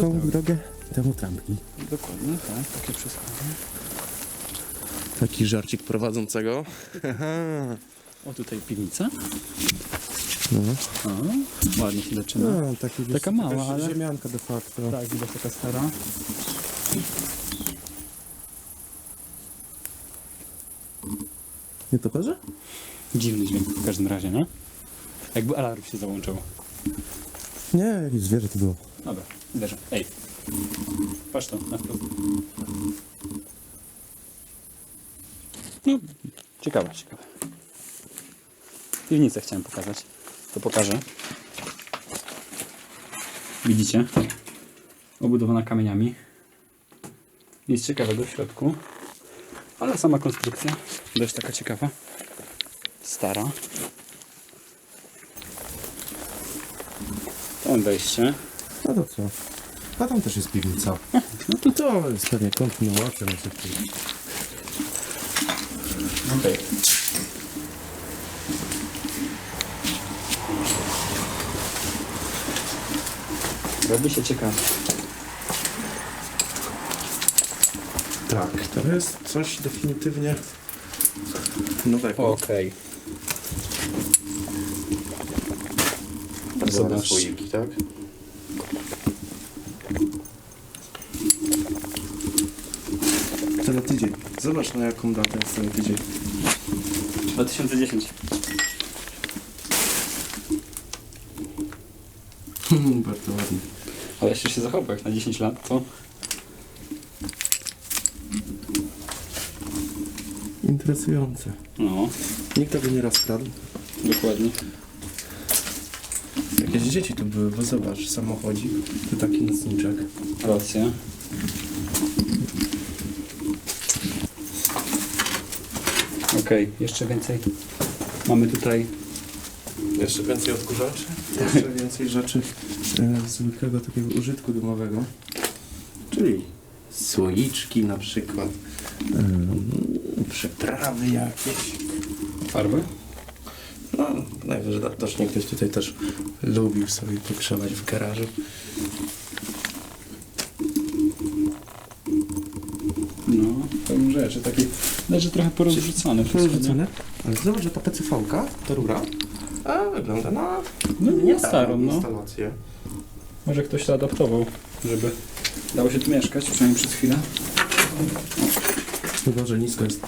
Tą drogę, temu trampki. Dokładnie, tak, takie przesłanie. Taki żarcik prowadzącego. O, tutaj piwnica. No. O, ładnie się zaczyna. No, taki Taka mała, ale- ziemianka de facto. Tak, widać taka stara. Nie to parze? Dziwny dźwięk w każdym razie, no. Jakby alarm się załączył. Nie, jakieś zwierzę to było. Dobra, zderzę. Ej. Patrz to, na wprost. No, ciekawe, ciekawe. Piwnicę chciałem pokazać. To pokażę. Widzicie? Obudowana kamieniami. Nic ciekawego w środku. Ale sama konstrukcja dość taka ciekawa. Stara. Tam wejście. No to co? A tam też jest piwnica. No to to jest pewnie kontynuacja na przykład. Okej. Robi się ciekawe. Tak, to jest coś definitywnie nowego. Okej. Zobacz. Zobacz. Słoiki, tak? To na tydzień. Zobacz na jaką datę jest ten tydzień. 2010. Hmm, bardzo ładnie. Ale jeszcze się zachował jak na 10 lat, to Interesujące. no, Nikt tego nie rozkradł. dokładnie. Jakieś dzieci tu były, bo zobacz, samochodzik, to taki nocniczek. Racja. Jeszcze więcej. Mamy tutaj Jeszcze więcej odkurzaczy, jeszcze więcej rzeczy e, zwykłego takiego użytku domowego. Czyli słoiczki na przykład, em, przyprawy jakieś. farby. No, najwyraźniej ktoś tutaj też lubił sobie pogrzebać w garażu. No, pełno rzeczy. Takie, leży trochę porozrzucane. Porzucone. Ale zobacz, że ta PCV-ka, ta rura, a wygląda na No, nie starą, no. instalację. Może ktoś to adaptował, żeby dało się tu mieszkać, przynajmniej przez chwilę. Chyba, że nisko jest.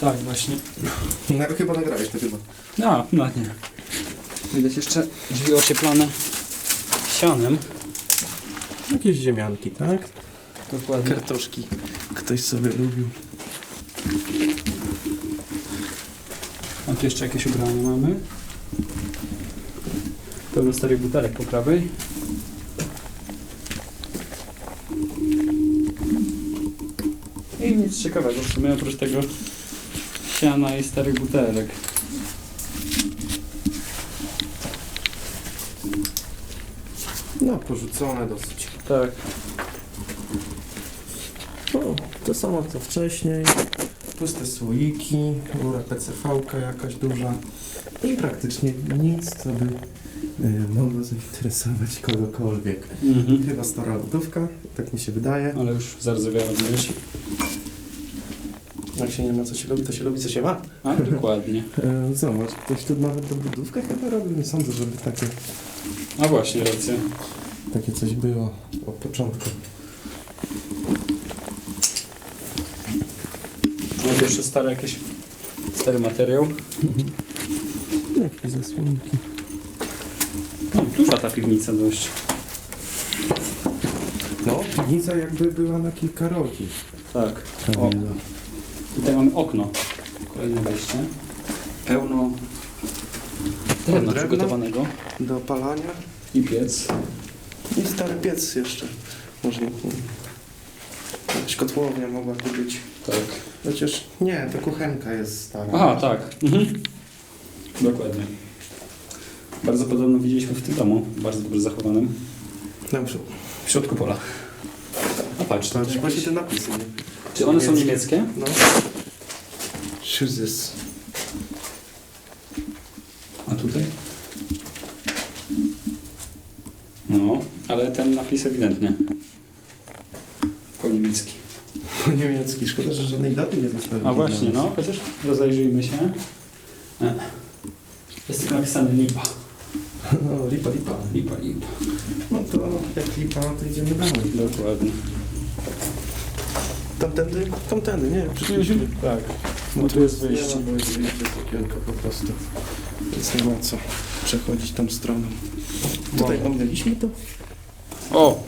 Tak, właśnie. No, chyba nagrałeś to chyba. No, no nie. Widać jeszcze drzwi ocieplane sianem. Jakieś ziemianki, tak? Dokładnie. Kartoszki. Ktoś sobie lubił. A tu jeszcze jakieś ubrania mamy. Pełno starych butelek po prawej. I nic ciekawego w sumie oprócz tego siana i starych butelek. No, porzucone dosyć. Tak. No, to samo co wcześniej. Puste słoiki, rura PCV-ka jakaś duża. I praktycznie nic, co by y, mogło zainteresować kogokolwiek. Mhm. Chyba stara lodówka, tak mi się wydaje. Ale już zardzewiała gdzieś. Jak się nie ma co się robi, to się robi co się ma. A, dokładnie. E, zobacz, ktoś tu nawet dobudówkę chyba robił. Nie sądzę, żeby takie, A właśnie, racja. takie coś było od początku. No to jeszcze stary jakiś stary materiał. Jakieś zasłonki. No, duża ta piwnica dość. No, piwnica jakby była na kilka roki. Tak. Ta O, tutaj mamy okno. Kolejne wejście. Pełno drewna Drewno? przygotowanego. Do opalania. I piec. I stary piec jeszcze. Może nie- jakaś kotłownia mogła tu być. Tak. Chociaż nie, ta kuchenka jest stara. Aha, tak. Mhm. Dokładnie. Bardzo podobno widzieliśmy w tym domu, bardzo dobrze zachowanym. Dobrze. W środku pola. A patrz, to Patrz, właśnie te napisy. nie? Czy one są niemieckie? No. Schützes. A tutaj? No, ale ten napis ewidentnie. niemiecki. Szkoda, że żadnej daty nie zostawił. A właśnie, no, chociaż rozejrzyjmy się. E. Jest tylko napisane lipa. No, lipa, lipa. Lipa, lipa. No to jak lipa, to idziemy dalej. Dokładnie. Tamtędy? Tamtędy, nie, przecież. Tak. No tu jest wyjście. Nie ma, wyjście z okienka po prostu. Więc nie ma co przechodzić tą stroną. Tutaj Wow. ominęliśmy to? O!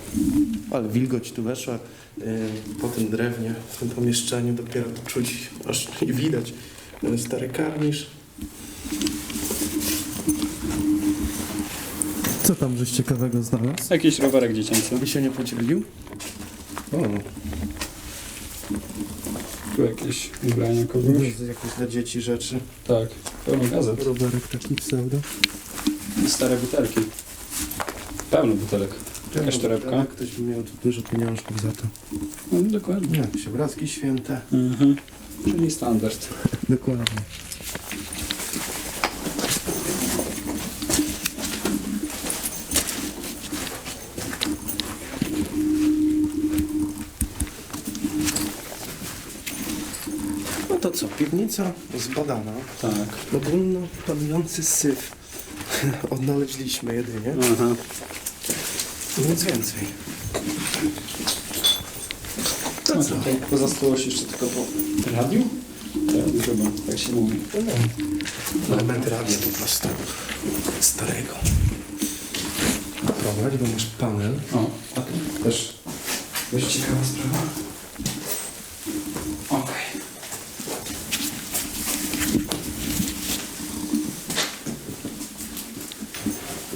Ale wilgoć tu weszła yy, po tym drewnie, w tym pomieszczeniu. Dopiero to czuć, aż i widać. Ten stary karnisz. Co tam żeś ciekawego znalazł? Jakiś rowerek dziecięcy. By się nie podzielił? O, Tu jakieś ubrania to kogoś. jest jakieś dla dzieci rzeczy. Tak, pełno gazet. Rowerek taki pseudo. I stare butelki. Pełno butelek. Jakaś torebka. Ktoś by miał tu dużo pieniążków za to. No, dokładnie. Nie, jakieś obrazki święte. Mhm. Czyli standard. Dokładnie. No to co, piwnica zbadana. Tak. Ogólno panujący syf. Odnaleźliśmy jedynie. Aha. Nic więcej. To co? tutaj pozostało się jeszcze tylko po radiu? Radio chyba, tak się mówi. Element radia po prostu. Starego. Prowadź, bo masz panel. O, a tu też dość ciekawa sprawa. Okej.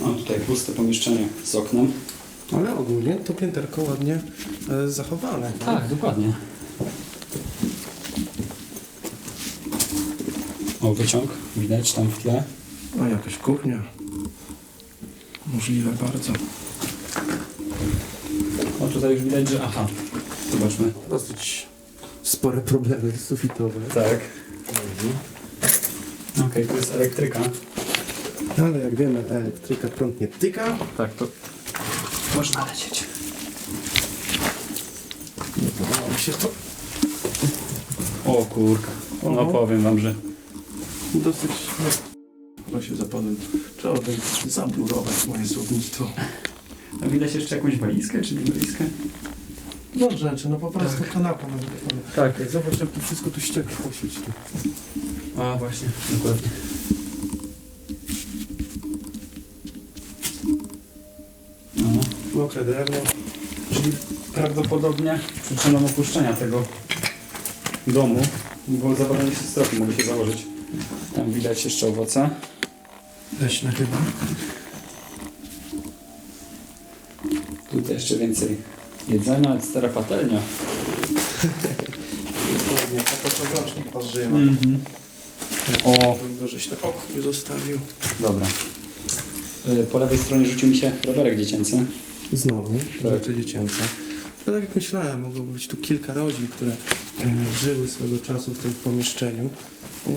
O, tutaj puste pomieszczenie z oknem. Ale ogólnie to pięterko ładnie e, zachowane. Tak, dokładnie. O, wyciąg, widać tam w tle. O, jakaś kuchnia. Możliwe bardzo. O, tutaj już widać, że... Aha, zobaczmy. Dosyć spore problemy sufitowe. Tak. Okej, tu jest elektryka. Ale jak wiemy, elektryka prąd nie tyka. Tak, to można lecieć. Mi się to. O kurka. No Oho. powiem wam, że Dosyć... No się zapadłem. Trzeba by zablurować moje słownictwo. A widać jeszcze jakąś walizkę, czy nie walizkę? No rzeczy, no po prostu kanapa. No, Tak. Jak zobacz, jak to wszystko tu ścieka po świecie. A właśnie, dokładnie. Mokre drewno. czyli prawdopodobnie przyczyną opuszczenia tego domu było zawalenie się stropy, mogę się założyć. Tam widać jeszcze owoce. Leśne chyba. Tutaj jeszcze więcej jedzenia, stara patelnia. Dokładnie, to co rocznik parzyma. Mhm. O, żeś na oknie zostawił. dobra. Y, Po lewej stronie rzucił mi się rowerek dziecięcy. Znowu, Tak. rzeczy dziecięce. To tak jak myślałem, mogłoby być tu kilka rodzin, które e, żyły swego czasu w tym pomieszczeniu.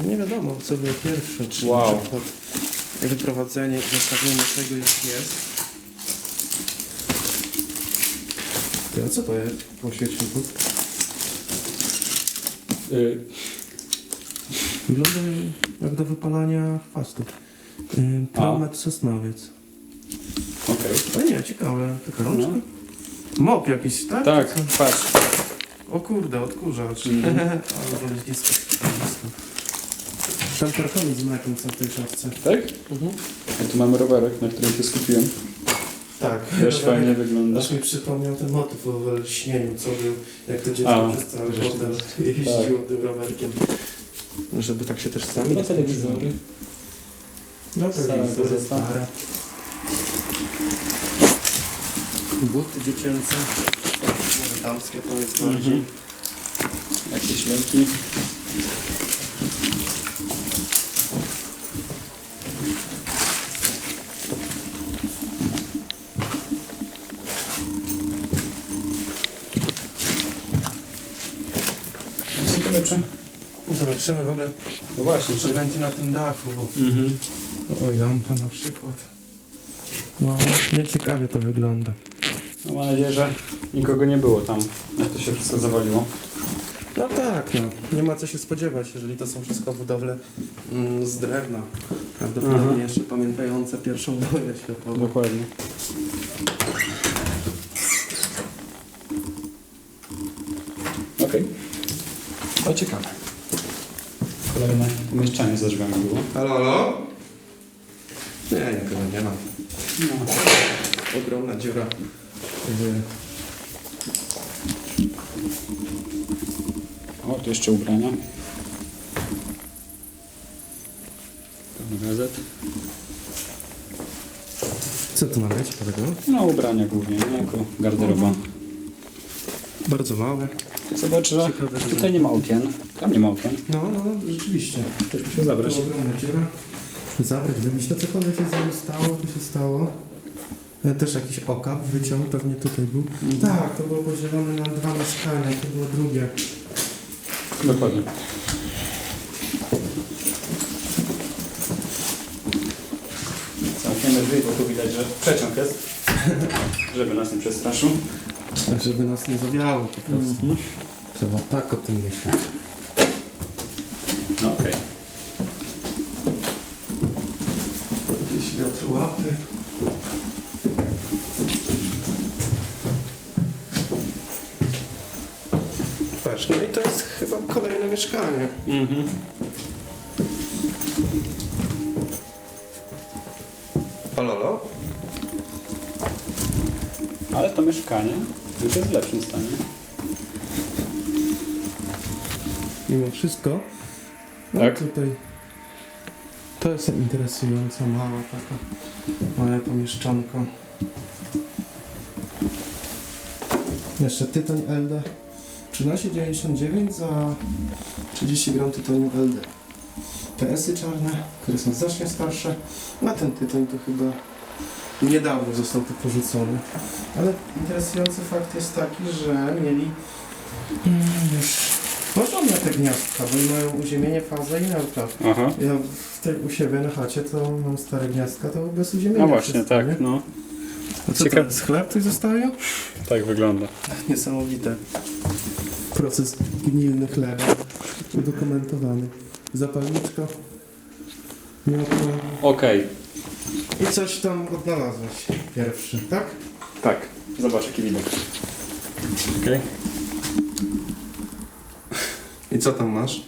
Nie wiadomo, co było pierwsze, czy Wow. na przykład wyprowadzenie i zostawienie tego, jak jest. Ty, a co to jest po świeczniku? Y, Wygląda jak do wypalania chwastów. Yy, Promet sosnowiec. A nie, ciekawe. Taka rączka? No. Mop jakiś, tak? Tak, patrz. O kurde, odkurzacz. Mhm. Ale to jest blisko. Tam kartony z mlekiem są w tej szafce. Tak? A tu mamy rowerek, na którym się skupiłem. Tak. Też fajnie wygląda. Aż mi przypomniał ten motyw o lśnieniu, co był, jak to A, dziecko przez cały rzeczywiście. hotel jeździło tym rowerkiem. Żeby tak się też sami... No telewizory. No Stara telewizory, gazeta. stare. Buty dziecięce. Damskie to jest bardziej. Mhm. Jakieś. Zobaczy. Zobaczymy w ogóle, No właśnie, czy... będzie na tym dachu. Bo... Mhm. O, lampa na przykład. No, nieciekawie to wygląda. No mam nadzieję, że nikogo nie było tam, jak to się wszystko zawaliło. No tak, no. Nie ma co się spodziewać, jeżeli to są wszystko budowle mm, z drewna. Prawdopodobnie Mhm. jeszcze pamiętające pierwszą wojnę światową. Dokładnie. Okej. To ciekawe. Kolejne pomieszczenie za drzwiami było. Halo, halo? Nie, nikogo nie ma. No. Ogromna dziura. O, tu jeszcze ubrania. Pełno gazet. Co tu mamy ciekawego? No, ubrania głównie, nie? Jako garderoba. Bardzo małe. Zobacz, że Ciekawe, że- tutaj nie ma okien. Tam nie ma okien. No, no, rzeczywiście. Też muszę zabrać. To ogromna dziura. Zabrać, gdybyś to cokolwiek się z nim stało, to się stało. E, Też jakiś okap wyciął, pewnie tutaj był. Tak, to było podzielone na dwa mieszkania, to było drugie. Dokładnie. Zamkniemy drzwi, bo tu widać, że przeciąg jest. Żeby nas nie przestraszył. Żeby nas nie zawiało po prostu. Trzeba tak o tym myśleć. No okej. Jakieś wiatrołapy. Patrz, no i to jest chyba mieszkanie. Mhm. Palolo? Ale to mieszkanie już jest w lepszym stanie. Mimo wszystko. No Tak. tutaj. To jest interesująca, mała taka. Małe pomieszczonko. Jeszcze tytoń LD. 13,99 za 30 gram tytoniu LD. PS-y czarne, które są znacznie starsze. A ten tytoń to chyba niedawno został tu porzucony. Ale interesujący fakt jest taki, że mieli mm, już porządne te gniazdka, bo mają uziemienie, fazę i neutra. Aha. Ja w tej, u siebie na chacie to mam stare gniazdka, to bez uziemienia No właśnie, wszystko, tak, nie? no. A co Ciekawe. to, z chleb zostaje? Tak wygląda. Niesamowite. Proces gnilny chleba udokumentowany. Zapalniczka. Miotła. Okej. I coś tam odnalazłeś pierwszy, tak? Tak. Zobacz jaki widok. Okej. I co tam masz?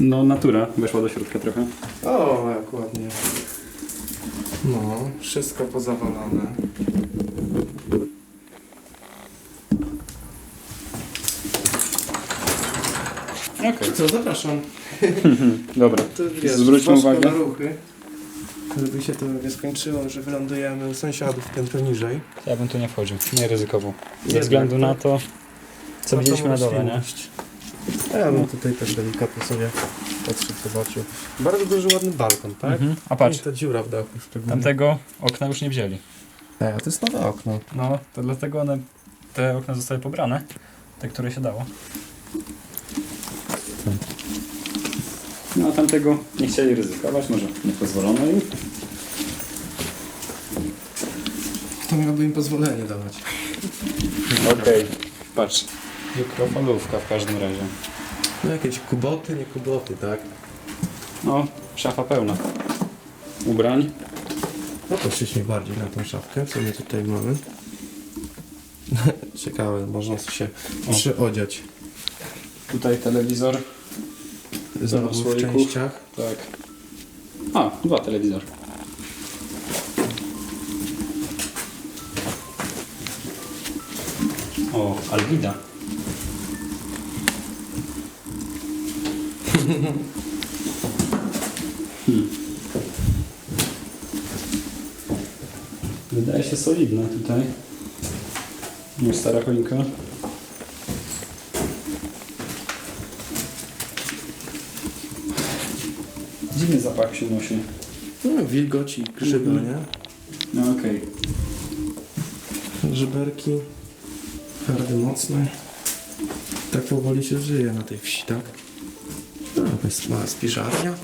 No natura weszła do środka trochę. O, jak ładnie. No, wszystko pozawalane. Okej. Co, zapraszam. Dobra. To wiesz, Zwróćmy uwagę. na ruchy. Żeby się to nie skończyło, że wylądujemy u sąsiadów piętro niżej. Ja bym tu nie wchodził. Nie ryzykował. Ze Jednak, względu na tak? to, co Na widzieliśmy na dole, nie? A ja bym tutaj tak delikatnie sobie podszedł, zobaczył. Bardzo duży, ładny balkon, tak? Mhm. A patrz, I ta dziura w dachu szczególnie. tamtego okna już nie wzięli. A to jest nowe okno. No, to dlatego one, te okna zostały pobrane. Te, które się dało. No a tamtego nie chcieli ryzykować, może nie pozwolono im. To miałby im pozwolenie dawać. Okej, patrz. Mikrofalówka w każdym razie. No jakieś kuboty, nie kuboty, tak? No, szafa pełna. Ubrań. No to się bardziej na tą szafkę, co my tutaj mamy. Ciekawe, można się O. przyodziać. Tutaj telewizor. Znowu w słoików. częściach. Tak. A, dwa telewizory. O, Algida. Hmm. Wydaje się solidne tutaj. Nie stara choinka. Dziwny zapach się nosi. No, wilgoci, grzyby, Mhm. nie? No okej. Grzyberki. Hardy mocne. Tak powoli się żyje na tej wsi, tak? No, jest mała spiżarnia.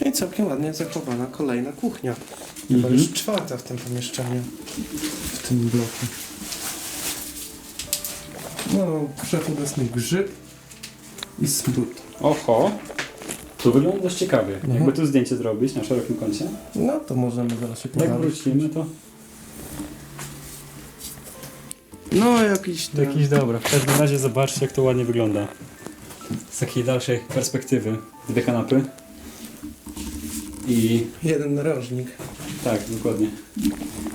No I całkiem ładnie zachowana kolejna kuchnia. Chyba Mhm. już czwarta w tym pomieszczeniu. W tym bloku. No, przechudesny grzyb i smród. Oho. Tu wygląda dość ciekawie. Mhm. Jakby tu zdjęcie zrobić na szerokim kącie. No to możemy zaraz się Jak pobawić. wrócimy, to No jakiś... To jakiś dobra. W każdym razie zobaczcie, jak to ładnie wygląda. Z takiej dalszej perspektywy. Dwie kanapy. I Jeden narożnik. tak, dokładnie.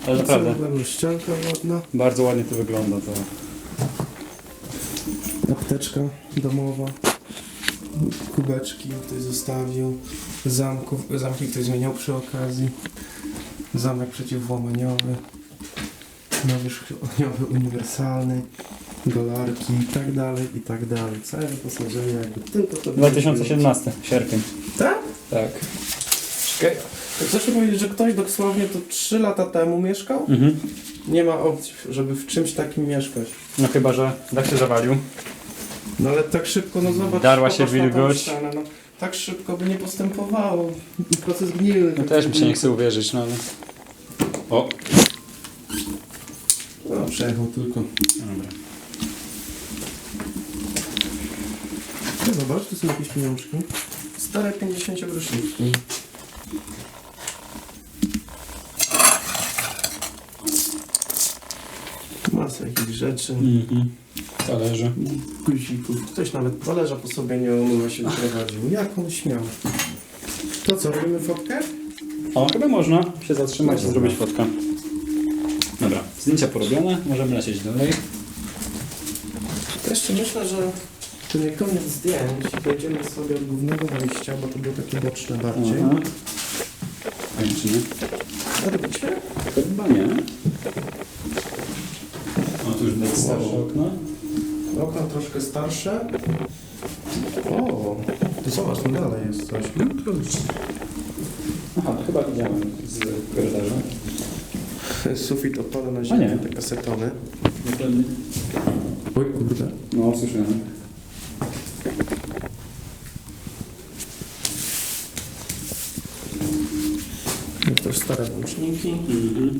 Ale naprawdę, ścianka ładna. bardzo ładnie to wygląda. To. Apteczka domowa. Kubeczki ktoś zostawił. Zamków, zamki ktoś zmieniał przy okazji. Zamek przeciwłamaniowy. Nawierzchniowy, uniwersalny. Dolarki i tak dalej, i tak dalej. Całe wyposażenie jakby tylko to... 2017, sierpień. Tak? Tak. Czekaj. Chcesz mi powiedzieć, że ktoś dosłownie to 3 lata temu mieszkał? Mhm. Nie ma opcji, żeby w czymś takim mieszkać. No chyba, że dach się zawalił. No ale tak szybko, no zobacz. Darła się popatrz na tą wilgoć. ścianę, No, tak szybko by nie postępowało. Proces gnilny. No też mi się nie chce uwierzyć, no ale... O! No, przejechał tylko. Dobra. No, zobacz, tu są jakieś pieniążki. Stare 50 groszniki. Masa jakichś rzeczy. Mhm. Talerze. Guzików. Ktoś nawet talerza po sobie nie umywa się wyprowadził. Jak on śmiał. To co, robimy fotkę? O, chyba można się zatrzymać i Dobra. zrobić fotkę. Dobra, zdjęcia porobione, możemy lecieć dalej. Jeszcze myślę, że to nie koniec zdjęć. Przejdziemy sobie od głównego wejścia, bo to było takie boczne bardziej. Aha. A robicie? Chyba nie. O, tu już będzie starsze okno. Okna troszkę starsze. O, to zobacz, tam dalej jest coś. Aha, to chyba widziałem z korytarza. Sufit opalony na A ziemi, nie. te kasetony. Dokładnie. Oj, kurde. No, słyszałem. No też stare włączniki. Mhm.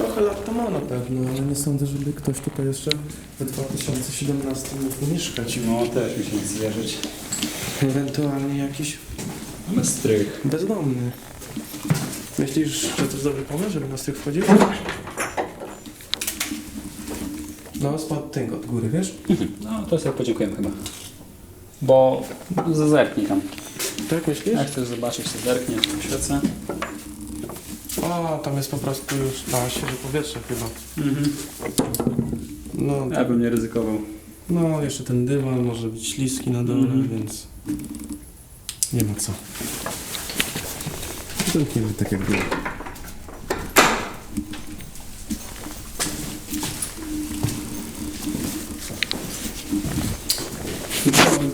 Trochę lat to ma na pewno, ale nie sądzę, żeby ktoś tutaj jeszcze w 2017 mógł mieszkać. No, też mi się nie chce wierzyć. Ewentualnie jakiś strych. bezdomny. Myślisz, że to jest dobry pomysł, żeby nas tych wchodził? No, spadł tynk od góry, wiesz? No, to sobie podziękujemy chyba. Bo zerknij tam. Tak myślisz? Jak chcesz zobaczyć, to zerknie, świecę. A, tam jest po prostu już na świeże powietrze chyba. Mhm. No, Ja tak, bym nie ryzykował. no, jeszcze ten dywan może być śliski na dole, Mhm. więc nie ma co. Zamkniemy tak jak było.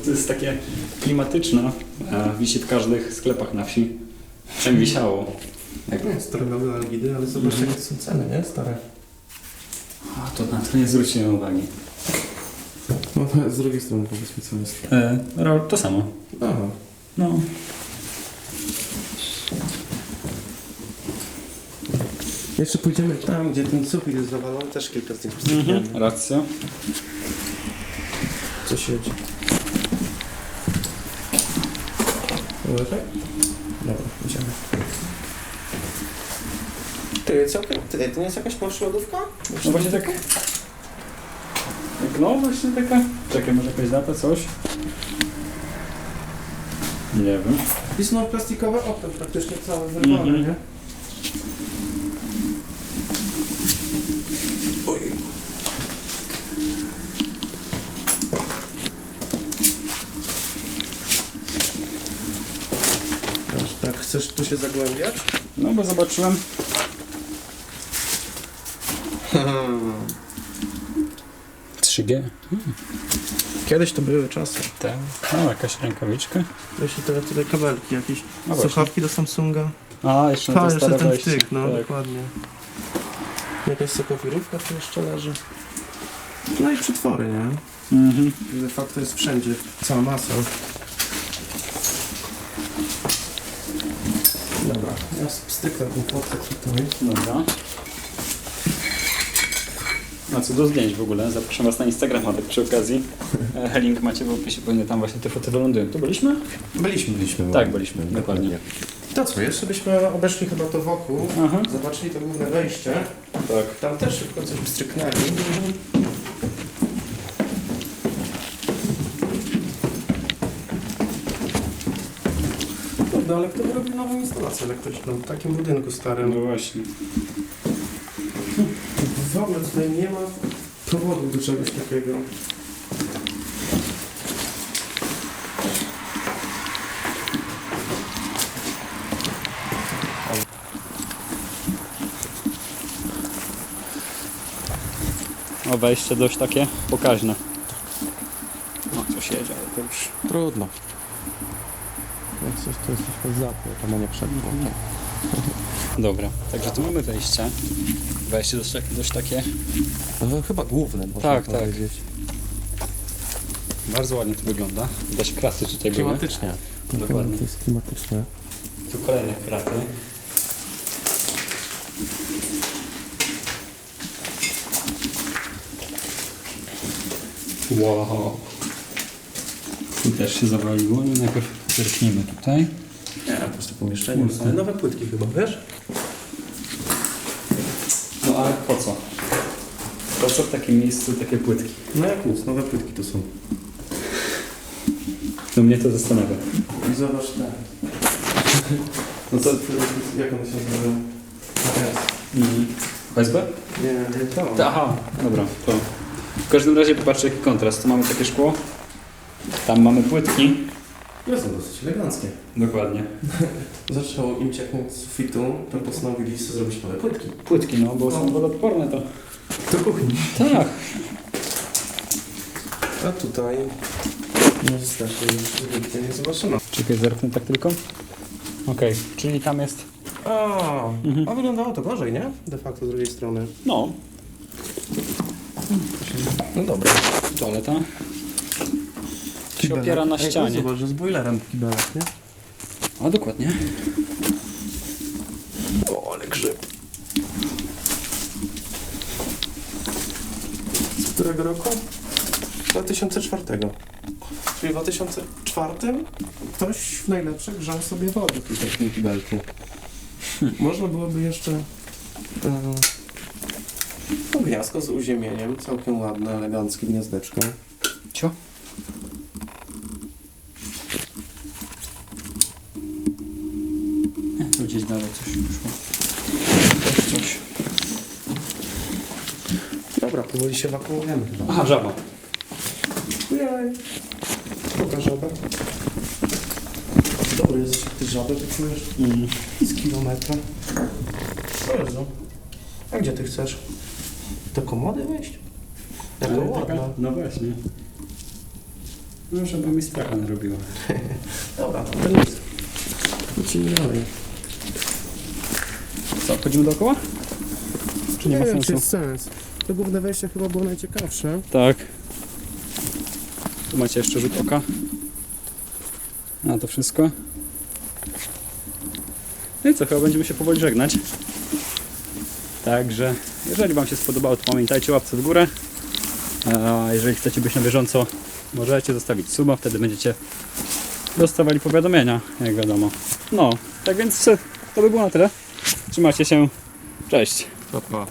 To jest takie klimatyczne. a Wisi w każdych sklepach na wsi. Przynajmniej wisiało. Jak... Nie, stare nowe Algidy, ale zobacz Mhm. jakie to są ceny, nie? Stare. A, to na to nie zwróciłem uwagi. No, z drugiej strony powiedzmy co jest. E, to samo. Aha. No. Jeszcze pójdziemy tam, gdzie ten sufit jest zawalony, też kilka zdjęć przystępujemy. Mhm. Racja. Co siedzi? Lepiej? Dobra, idziemy. Ty, całkiem, ty, to nie jest jakaś porsche lodówka? No właśnie tak. No właśnie taka. Czekaj, może jakaś data, coś? Nie wiem. I znowu plastikowe okno, praktycznie całe wyrwane, Mhm. nie? Tak, chcesz tu się zagłębiać? No bo zobaczyłem. Hmm. 3G. Kiedyś to były czasy. Tak. No jakaś rękawiczka. Jeśli teraz tutaj kabelki jakieś, No właśnie. słuchawki do Samsunga. A, jeszcze na to jeszcze ten wejście. wtyk, no Tak. dokładnie. Jakaś sokowirówka tu jeszcze leży. No i przetwory, nie? Mhm. De facto jest wszędzie, cała masa. Dobra, ja strykam ten płotek tutaj. Dobra. A co do zdjęć w ogóle, zapraszam Was na Instagrama tak przy okazji. E, Link macie w opisie, pewnie tam właśnie te foty wylądują. Tu byliśmy? Byliśmy, byliśmy. Tak, byliśmy, dokładnie. To co, jeszcze byśmy obeszli chyba to wokół, Aha. zobaczyli to główne wejście. Tak. Tam też szybko coś wstrzyknęli. Kurde, ale kto by robił nową instalację elektryczną w takim budynku starym? No właśnie. W ogóle tutaj nie ma powodu do czegoś takiego. O, wejście dość takie pokaźne. No, coś jedzie, ale to już... Trudno. Jak coś to jest troszkę zapło, tam a nie przedło. Dobra, także tu mamy wejście. Wejście dość, takie- dość takie... No, chyba główne, można Tak, tak. powiedzieć. Bardzo ładnie to wygląda. Widać kraty tutaj były. Klimatycznie. Dokładnie. To jest klimatyczne. Tu kolejne kraty. Wow. Tu też się zawaliło najpierw zerknijmy tutaj. Nie, po prostu pomieszczenie. Nowe płytki chyba, wiesz? Ale po co? Po co w takim miejscu takie płytki? No jak nic, nowe płytki to są. No mnie to zastanawia. I zobacz te. No to, jak one się nazywają? Mhm. USB? Nie, nie to. Aha, dobra, to. W każdym razie popatrzcie jaki kontrast. Tu mamy takie szkło. Tam mamy płytki. No są dosyć eleganckie. Dokładnie. Zaczęło im cieknąć z sufitu, to postanowili sobie zrobić nowe płytki. Płytki, no bo są wodoodporne to. Do kuchni. Tak. A tutaj niestety już nigdy nie zobaczymy. Czekaj, zerknę tak tylko. Okej, czyli tam jest. A, Mhm. a wyglądało to gorzej, nie? De facto z drugiej strony. No, No dobra. toaleta. Się opiera na Ej, ścianie. no Zobacz, że z boilerem kibelek, nie? A dokładnie. O, ale grzyb. Z którego roku? 2004. Czyli w 2004 ktoś w najlepsze grzał sobie wodę tutaj w tym kibelku. Można byłoby jeszcze e, no, gniazdko z uziemieniem, całkiem ładne, eleganckie gniazdeczko. Cio. Nie, tu gdzieś dalej coś wyszło. Też coś. Dobra, powoli się ewakuujemy. Aha, żaba. Jej. Pokaż żabę. Dobry jest, ty żabę wyczujesz Mm. z kilometra. Jezu. A gdzie ty chcesz? Do komody wejść? Jaka Ale ładna. taka- No właśnie. No, żeby mi stracha narobiła. Dobra, to nic. Lecimy dalej. Co, chodzimy dookoła? Czy nie, ma wiem, czy sensu? jest sens. To główne wejście chyba było najciekawsze. Tak. Tu macie jeszcze rzut oka na to wszystko. No i co, chyba będziemy się powoli żegnać. Także, jeżeli Wam się spodobało, to pamiętajcie łapce w górę. A jeżeli chcecie być na bieżąco, możecie zostawić suba, wtedy będziecie dostawali powiadomienia, jak wiadomo. No, tak więc to by było na tyle. Trzymajcie się. Cześć. Pa, pa.